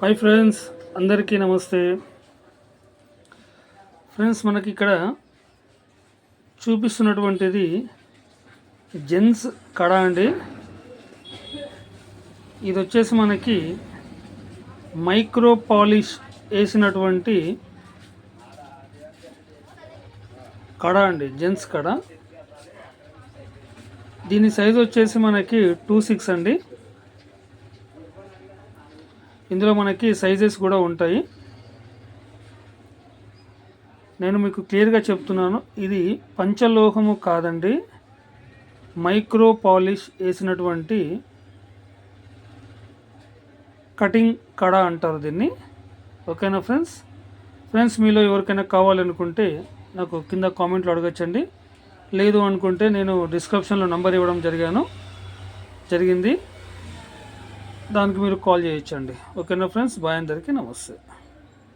Hi friends అందరికీ నమస్తే. Friends మనకి ఇక్కడ చూపిస్తున్నటువంటిది జెంట్స్ కడ అండి. ఇది వచ్చేసి మనకి మైక్రో పాలిష్ వేసినటువంటి కడ అండి జెంట్స్ కడ. దీని సైజ్ వచ్చేసి మనకి టూ సిక్స్ అండి. ఇందులో మనకి సైజెస్ కూడా ఉంటాయి. నేను మీకు క్లియర్గా చెప్తున్నాను. ఇది పంచలోహము కాదండి. మైక్రో పాలిష్ వేసినటువంటి కటింగ్ కడ అంటారు దీన్ని. ఓకేనా ఫ్రెండ్స్? ఫ్రెండ్స్ మీలో ఎవరికైనా కావాలనుకుంటే నాకు కింద కామెంట్లో అడగచ్చండి. లేదు అనుకుంటే నేను డిస్క్రిప్షన్లో నంబర్ ఇవ్వడం జరిగాను. జరిగింది. దానికి మీరు కాల్ చేయొచ్చండి. ఓకేనా ఫ్రెండ్స్? బాయ్ అందరికీ నమస్తే.